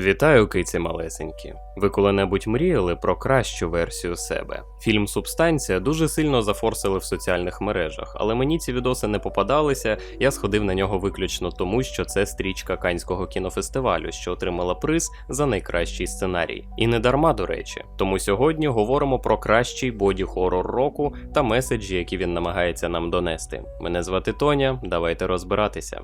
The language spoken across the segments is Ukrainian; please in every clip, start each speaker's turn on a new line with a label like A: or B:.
A: Вітаю, киці малесенькі. Ви коли-небудь мріяли про кращу версію себе? Фільм Субстанція дуже сильно зафорсили в соціальних мережах, але мені ці відоси не попадалися. Я сходив на нього виключно тому, що це стрічка Канського кінофестивалю, що отримала приз за найкращий сценарій. І не дарма, до речі. Тому сьогодні говоримо про кращий боді хорор року та меседжі, які він намагається нам донести. Мене звати Тоня. Давайте розбиратися.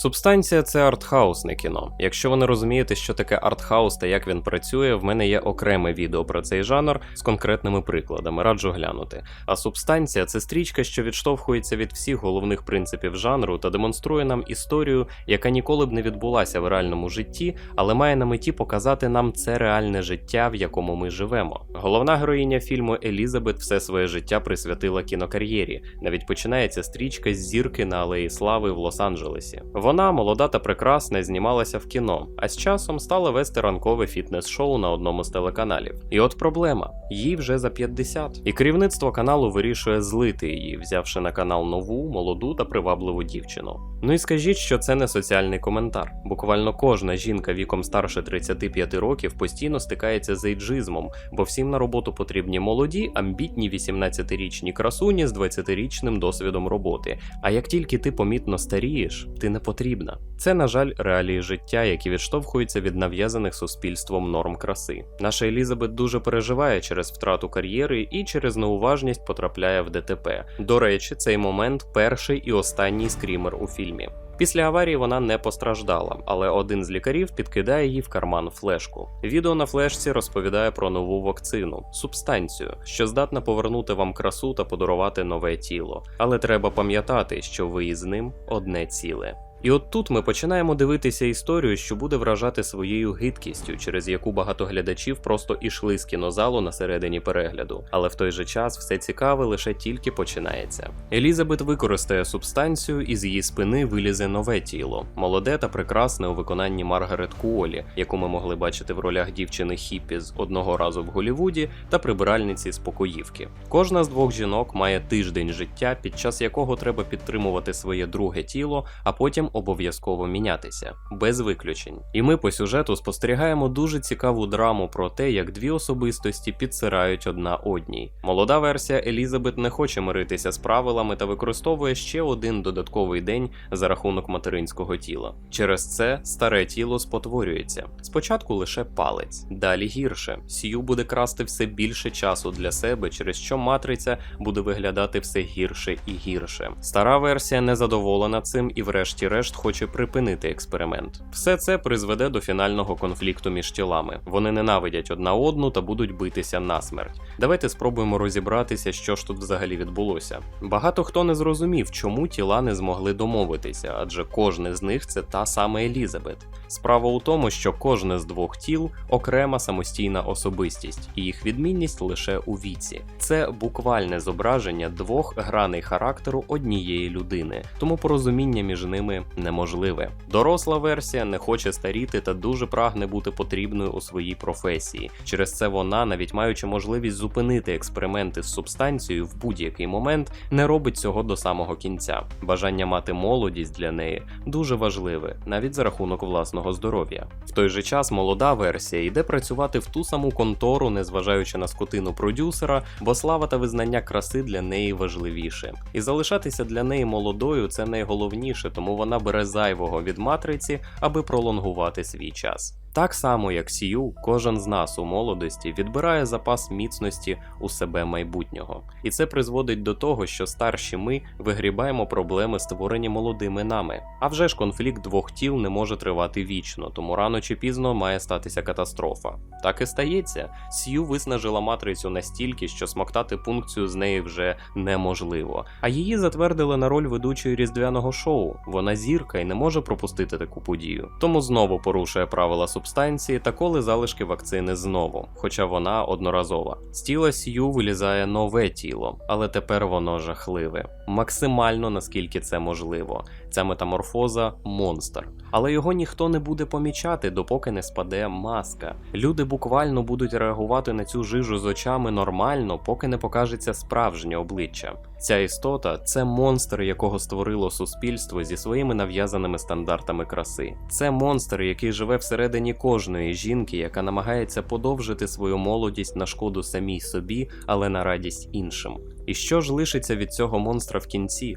A: Субстанція це артхаусне кіно. Якщо ви не розумієте, що таке артхаус та як він працює, в мене є окреме відео про цей жанр з конкретними прикладами, раджу глянути. А субстанція це стрічка, що відштовхується від всіх головних принципів жанру та демонструє нам історію, яка ніколи б не відбулася в реальному житті, але має на меті показати нам це реальне життя, в якому ми живемо. Головна героїня фільму Елізабет все своє життя присвятила кінокар'єрі. Навіть починається стрічка з зірки на алеї слави в Лос-Анджелесі. Вона, молода та прекрасна, знімалася в кіно, а з часом стала вести ранкове фітнес-шоу на одному з телеканалів. І от проблема: їй вже за 50. І керівництво каналу вирішує злити її, взявши на канал нову, молоду та привабливу дівчину. Ну і скажіть, що це не соціальний коментар. Буквально кожна жінка віком старше 35 років постійно стикається з ейджизмом, бо всім на роботу потрібні молоді, амбітні 18-річні красуні з 20-річним досвідом роботи. А як тільки ти помітно старієш, ти не потрібна. Це, на жаль, реалії життя, які відштовхуються від нав'язаних суспільством норм краси. Наша Елізабет дуже переживає через втрату кар'єри і через неуважність потрапляє в ДТП. До речі, цей момент перший і останній скрімер у фільмі. Після аварії вона не постраждала, але один з лікарів підкидає їй в карман флешку. Відео на флешці розповідає про нову вакцину, субстанцію, що здатна повернути вам красу та подарувати нове тіло. Але треба пам'ятати, що ви із ним одне ціле. І от тут ми починаємо дивитися історію, що буде вражати своєю гидкістю, через яку багато глядачів просто ішли з кінозалу на середині перегляду. Але в той же час все цікаве лише тільки починається. Елізабет використає субстанцію, і з її спини вилізе нове тіло, молоде та прекрасне у виконанні Маргарет Куолі, яку ми могли бачити в ролях дівчини Хіппі з одного разу в Голівуді та прибиральниці з покоївки. Кожна з двох жінок має тиждень життя, під час якого треба підтримувати своє друге тіло, а потім обов'язково мінятися, без виключень. І ми по сюжету спостерігаємо дуже цікаву драму про те, як дві особистості підсирають одна одній. Молода версія Елізабет не хоче миритися з правилами та використовує ще один додатковий день за рахунок материнського тіла. Через це старе тіло спотворюється. Спочатку лише палець, далі гірше. Сію буде красти все більше часу для себе, через що матриця буде виглядати все гірше і гірше. Стара версія не задоволена цим і, врешті-решт, хоче припинити експеримент. Все це призведе до фінального конфлікту між тілами. Вони ненавидять одна одну та будуть битися насмерть. Давайте спробуємо розібратися, що ж тут взагалі відбулося. Багато хто не зрозумів, чому тіла не змогли домовитися, адже кожне з них це та сама Елізабет. Справа у тому, що кожне з двох тіл окрема самостійна особистість, і їх відмінність лише у віці. Це буквальне зображення двох граней характеру однієї людини, тому порозуміння між ними неможливе. Доросла версія не хоче старіти та дуже прагне бути потрібною у своїй професії. Через це вона, навіть маючи можливість зупинити експерименти з субстанцією в будь-який момент, не робить цього до самого кінця. Бажання мати молодість для неї дуже важливе, навіть за рахунок власного здоров'я. В той же час молода версія йде працювати в ту саму контору, незважаючи на скотину продюсера, бо слава та визнання краси для неї важливіше. І залишатися для неї молодою це найголовніше, тому вона бере зайвого від матриці, аби пролонгувати свій час. Так само, як сію, кожен з нас у молодості відбирає запас міцності у себе майбутнього, і це призводить до того, що старші ми вигрібаємо проблеми, створені молодими нами. А вже ж конфлікт двох тіл не може тривати вічно, тому рано чи пізно має статися катастрофа. Так і стається. Сью виснажила матрицю настільки, що смоктати пункцію з неї вже неможливо. А її затвердили на роль ведучої різдвяного шоу. Вона зірка і не може пропустити таку подію. Тому знову порушує правила субстанції та коли залишки вакцини знову, хоча вона одноразова. З тіла Сью вилізає нове тіло, але тепер воно жахливе. Максимально наскільки це можливо. Ця метаморфоза монстр. Але його ніхто не буде помічати, допоки не спаде маска. Люди буквально будуть реагувати на цю жижу з очами нормально, поки не покажеться справжнє обличчя. Ця істота це монстр, якого створило суспільство зі своїми нав'язаними стандартами краси. Це монстр, який живе всередині кожної жінки, яка намагається подовжити свою молодість на шкоду самій собі, але на радість іншим. І що ж лишиться від цього монстра в кінці?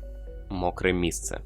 A: Мокре місце.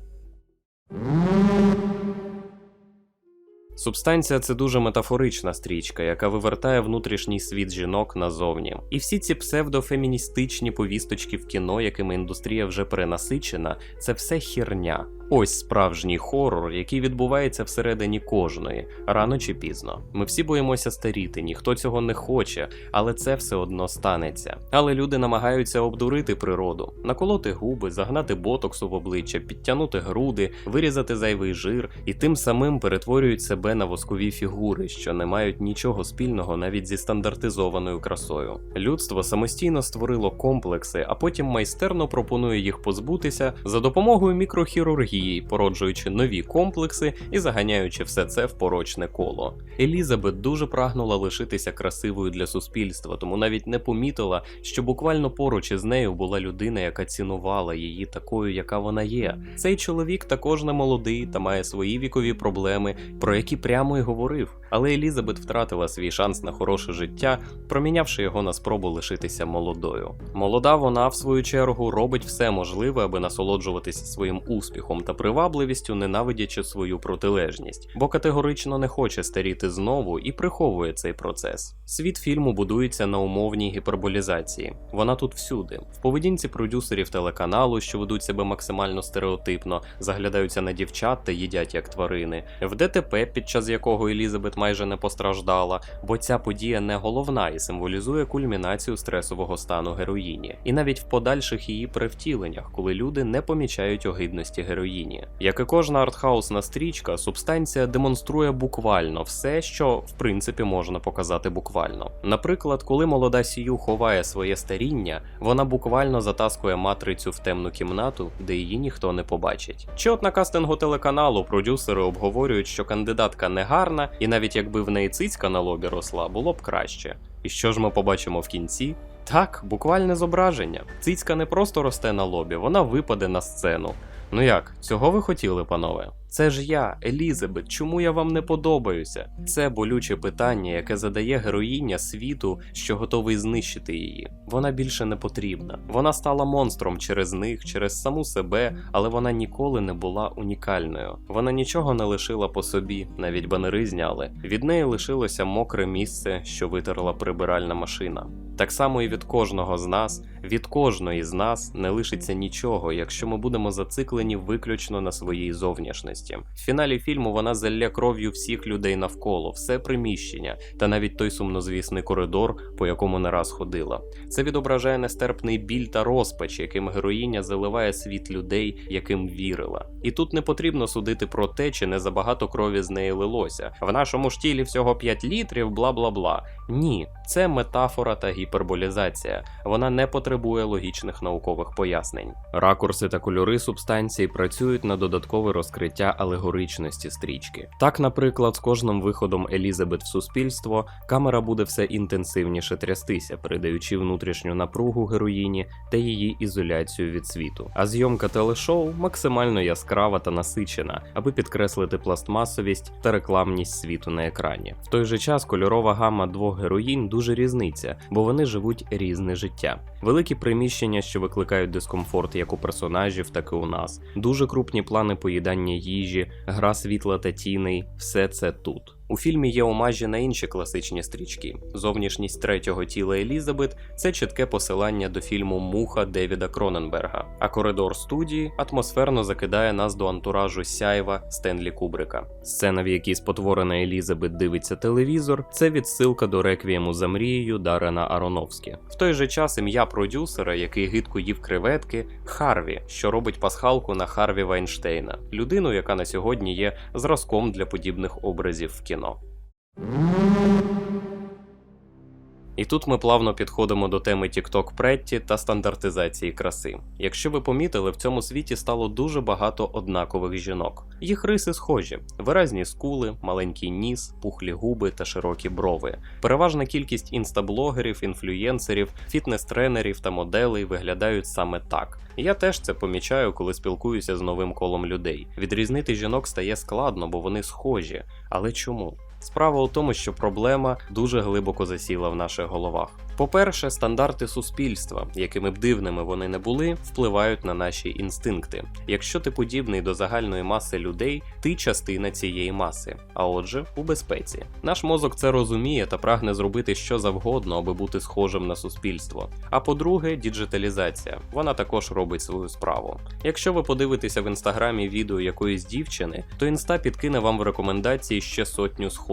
A: Субстанція це дуже метафорична стрічка, яка вивертає внутрішній світ жінок назовні. І всі ці псевдофеміністичні повісточки в кіно, якими індустрія вже перенасичена, це все херня. Ось справжній хорор, який відбувається всередині кожної, рано чи пізно. Ми всі боїмося старіти, ніхто цього не хоче, але це все одно станеться. Але люди намагаються обдурити природу, наколоти губи, загнати ботоксу в обличчя, підтягнути груди, вирізати зайвий жир і тим самим перетворюють себе на воскові фігури, що не мають нічого спільного навіть зі стандартизованою красою. Людство самостійно створило комплекси, а потім майстерно пропонує їх позбутися за допомогою мікрохірургії, породжуючи нові комплекси і заганяючи все це в порочне коло. Елізабет дуже прагнула лишитися красивою для суспільства, тому навіть не помітила, що буквально поруч із нею була людина, яка цінувала її такою, яка вона є. Цей чоловік також не молодий та має свої вікові проблеми, про які прямо й говорив. Але Елізабет втратила свій шанс на хороше життя, промінявши його на спробу лишитися молодою. Молода вона, в свою чергу, робить все можливе, аби насолоджуватися своїм успіхом та привабливістю, ненавидячи свою протилежність, бо категорично не хоче старіти знову і приховує цей процес. Світ фільму будується на умовній гіперболізації. Вона тут всюди. В поведінці продюсерів телеканалу, що ведуть себе максимально стереотипно, заглядаються на дівчат та їдять як тварини, в ДТП, під час якого Елізабет майже не постраждала, бо ця подія не головна і символізує кульмінацію стресового стану героїні, і навіть в подальших її перевтіленнях, коли люди не помічають огидності героїні. Як і кожна артхаусна стрічка, субстанція демонструє буквально все, що в принципі можна показати буквально. Наприклад, коли молода сію ховає своє старіння, вона буквально затаскує матрицю в темну кімнату, де її ніхто не побачить. Чи от на кастингу телеканалу продюсери обговорюють, що кандидатка не гарна, і навіть якби в неї цицька на лобі росла, було б краще. І що ж ми побачимо в кінці? Так, буквальне зображення. Цицька не просто росте на лобі, вона випаде на сцену. Ну як, цього ви хотіли, панове? Це ж я, Елізабет, чому я вам не подобаюся? Це болюче питання, яке задає героїня світу, що готовий знищити її. Вона більше не потрібна. Вона стала монстром через них, через саму себе, але вона ніколи не була унікальною. Вона нічого не лишила по собі, навіть банери зняли. Від неї лишилося мокре місце, що витерла прибиральна машина. Так само і від кожного з нас, від кожної з нас не лишиться нічого, якщо ми будемо зациклені виключно на своїй зовнішності. В фіналі фільму вона залє кров'ю всіх людей навколо, все приміщення та навіть той сумнозвісний коридор, по якому не раз ходила. Це відображає нестерпний біль та розпач, яким героїня заливає світ людей, яким вірила. І тут не потрібно судити про те, чи не забагато крові з неї лилося. В нашому ж тілі всього 5 літрів, бла бла бла. Ні, це метафора та гіперболізація. Вона не потребує логічних наукових пояснень. Ракурси та кольори субстанції працюють на додаткове розкриття алегоричності стрічки. Так, наприклад, з кожним виходом Елізабет в суспільство камера буде все інтенсивніше трястися, передаючи внутрішню напругу героїні та її ізоляцію від світу. А зйомка телешоу максимально яскрава та насичена, аби підкреслити пластмасовість та рекламність світу на екрані. В той же час кольорова гама двох героїнь дуже різниця, бо вони живуть різне життя. Великі приміщення, що викликають дискомфорт як у персонажів, так і у нас. Дуже крупні плани поїдання їжі, гра світла та тіней все це тут. У фільмі є омажі на інші класичні стрічки. Зовнішність третього тіла Елізабет це чітке посилання до фільму Муха Девіда Кроненберга, а коридор студії атмосферно закидає нас до антуражу сяйва Стенлі Кубрика. Сцена, в якій спотворена Елізабет дивиться телевізор, це відсилка до реквієму за мрією Дарена Аронофскі. В той же час ім'я продюсера, який гидко їв креветки, Харві, що робить пасхалку на Харві Вайнштейна, людину, яка на сьогодні є зразком для подібних образів в кіно. の。І тут ми плавно підходимо до теми TikTok Претті та стандартизації краси. Якщо ви помітили, в цьому світі стало дуже багато однакових жінок. Їх риси схожі: виразні скули, маленький ніс, пухлі губи та широкі брови. Переважна кількість інстаблогерів, інфлюєнсерів, фітнес-тренерів та моделей виглядають саме так. Я теж це помічаю, коли спілкуюся з новим колом людей. Відрізнити жінок стає складно, бо вони схожі. Але чому? Справа у тому, що проблема дуже глибоко засіла в наших головах. По-перше, стандарти суспільства, якими б дивними вони не були, впливають на наші інстинкти. Якщо ти подібний до загальної маси людей, ти частина цієї маси, а отже, у безпеці. Наш мозок це розуміє та прагне зробити що завгодно, аби бути схожим на суспільство. А по-друге, діджиталізація. Вона також робить свою справу. Якщо ви подивитеся в інстаграмі відео якоїсь дівчини, то інста підкине вам в рекомендації ще сотню схожих.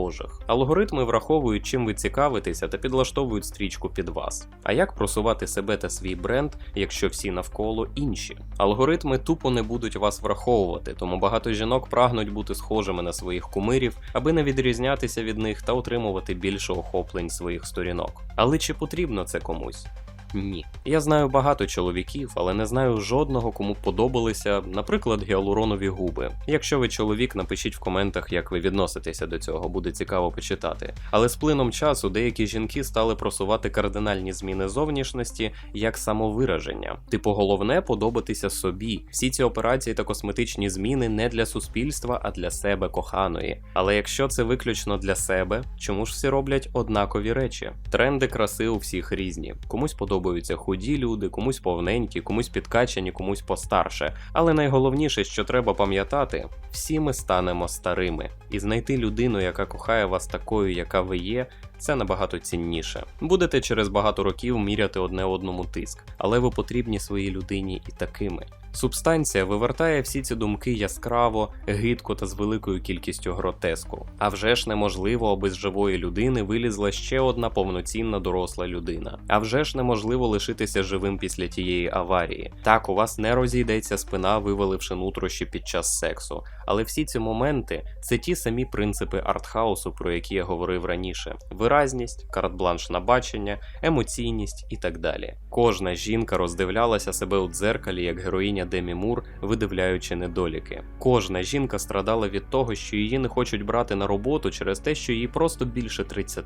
A: Алгоритми враховують, чим ви цікавитеся, та підлаштовують стрічку під вас. А як просувати себе та свій бренд, якщо всі навколо інші? Алгоритми тупо не будуть вас враховувати, тому багато жінок прагнуть бути схожими на своїх кумирів, аби не відрізнятися від них та отримувати більше охоплень своїх сторінок. Але чи потрібно це комусь? Ні. Я знаю багато чоловіків, але не знаю жодного, кому подобалися, наприклад, гіалуронові губи. Якщо ви чоловік, напишіть в коментах, як ви відноситеся до цього, буде цікаво почитати. Але з плином часу деякі жінки стали просувати кардинальні зміни зовнішності як самовираження. Типу, головне подобатися собі. Всі ці операції та косметичні зміни не для суспільства, а для себе коханої. Але якщо це виключно для себе, чому ж всі роблять однакові речі? Тренди краси у всіх різні. Комусь подобаються худі люди, комусь повненькі, комусь підкачані, комусь постарше. Але найголовніше, що треба пам'ятати, всі ми станемо старими, і знайти людину, яка кохає вас такою, яка ви є. Це набагато цінніше. Будете через багато років міряти одне одному тиск, але ви потрібні своїй людині і такими. Субстанція вивертає всі ці думки яскраво, гидко та з великою кількістю гротеску. А вже ж неможливо, аби з живої людини вилізла ще одна повноцінна доросла людина. А вже ж неможливо лишитися живим після тієї аварії. Так, у вас не розійдеться спина, виваливши нутрощі під час сексу. Але всі ці моменти це ті самі принципи артхаусу, про які я говорив раніше: виразність, карт-бланш на бачення, емоційність і так далі. Кожна жінка роздивлялася себе у дзеркалі як героїня Демі Мур, видивляючи недоліки. Кожна жінка страдала від того, що її не хочуть брати на роботу через те, що їй просто більше 30.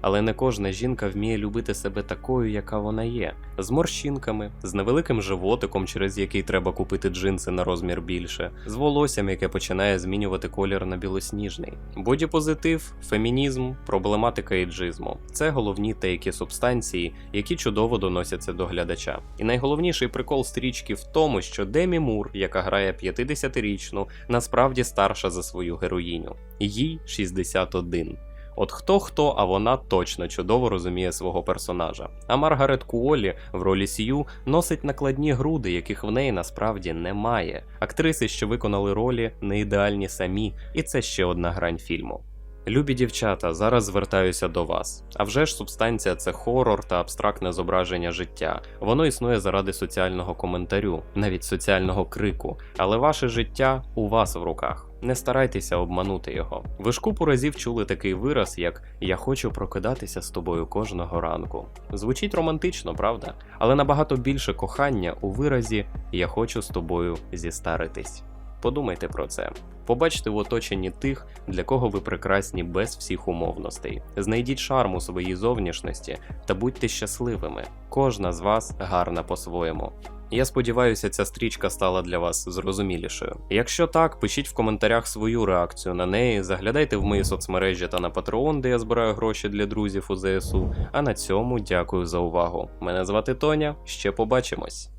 A: Але не кожна жінка вміє любити себе такою, яка вона є, з морщинками, з невеликим животиком, через який треба купити джинси на розмір більше, з волоссям, яке починає змінювати колір на білосніжний. Бодіпозитив, фемінізм, проблематика іджизму це головні тейки субстанції, які чудово доносяться до глядача. І найголовніший прикол стрічки в тому, що Демі Мур, яка грає 50-річну, насправді старша за свою героїню. Їй 61. От хто хто, а вона точно чудово розуміє свого персонажа. А Маргарет Куолі в ролі Сью носить накладні груди, яких в неї насправді немає. Актриси, що виконали ролі, не ідеальні самі, і це ще одна грань фільму. Любі дівчата, зараз звертаюся до вас. А вже ж субстанція це хорор та абстрактне зображення життя. Воно існує заради соціального коментарю, навіть соціального крику. Але ваше життя у вас в руках. Не старайтеся обманути його. Ви ж купу разів чули такий вираз, як Я хочу прокидатися з тобою кожного ранку. Звучить романтично, правда? Але набагато більше кохання у виразі Я хочу з тобою зістаритись. Подумайте про це. Побачте в оточенні тих, для кого ви прекрасні без всіх умовностей. Знайдіть шарм у своїй зовнішності та будьте щасливими. Кожна з вас гарна по-своєму. Я сподіваюся, ця стрічка стала для вас зрозумілішою. Якщо так, пишіть в коментарях свою реакцію на неї, заглядайте в мої соцмережі та на Patreon, де я збираю гроші для друзів у ЗСУ. А на цьому дякую за увагу. Мене звати Тоня. Ще побачимось.